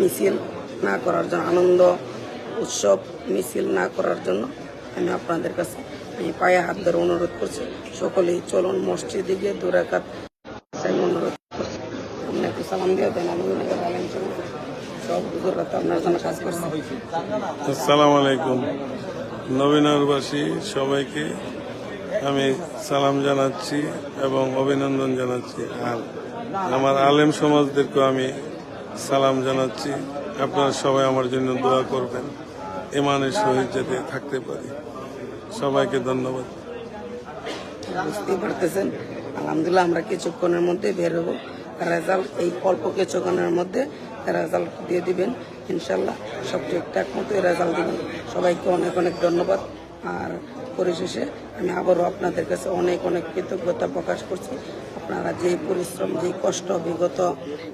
মিছিল না করার জন্য, আনন্দ উৎসব মিছিল না করার জন্য আমি আপনাদের কাছে আমি পায়ে হাত ধরে অনুরোধ করছি, সকলেই চলুন মসজিদে গিয়ে দুরাকাত অনুরোধ করছি। আপনি একটু সালাম দিয়ে দেন, আমি সব আপনার জন্য কাজ আসসালামু আলাইকুম। নবীনগরবাসী, সবাইকে আমি সালাম জানাচ্ছি এবং অভিনন্দন জানাচ্ছি। আর আমার আলেম সমাজদেরকেও আমি সালাম জানাচ্ছি। আপনারা সবাই আমার জন্য দোয়া করবেন। ইমানের সহিত যাতে থাকতে পারি। সবাইকে ধন্যবাদ। বুঝতেই পারতেছেন। আলহামদুলিল্লাহ আমরা কিছুক্ষণের মধ্যে বের হব। রেজাল্ট, এই অল্প কিছুক্ষণের মধ্যে রেজাল্ট দিয়ে দিবেন। ইনশাল্লাহ সব ঠিকঠাক মতো রেজাল্ট দিবেন। সবাইকে অনেক অনেক ধন্যবাদ। আর পরিশেষে আমি আবারও আপনাদের কাছে অনেক অনেক কৃতজ্ঞতা প্রকাশ করছি। আপনারা যেই পরিশ্রম যেই কষ্ট, বিগত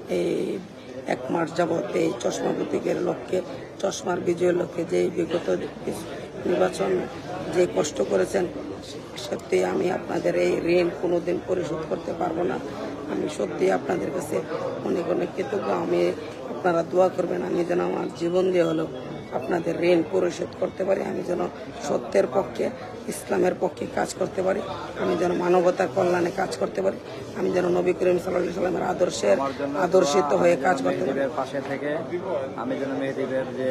এই এক মাস যাবত এই চশমা প্রতীকের লক্ষ্যে, চশমার বিজয়ের লক্ষ্যে যে বিগত নির্বাচন যে কষ্ট করেছেন সত্যি আমি আপনাদের এই ঋণ কোনোদিন পরিশোধ করতে পারব না। আমি সত্যি আপনাদের কাছে অনেক অনেক কৃতজ্ঞ। আমি আপনারা দোয়া করবেন, আমি যেন আমার জীবন দিয়ে হলেও আপনাদের ঋণ পরিশোধ করতে পারি, আমি যেন সত্যের পক্ষে, ইসলামের পক্ষে কাজ করতে পারি, আমি যেন মানবতার কল্যাণে কাজ করতে পারি, আমি যেন নবী করিম সাল্লাহ সাল্লামের আদর্শের, আদর্শিত হয়ে কাজ করতে পারি। পাশে থেকে আমি যেন যে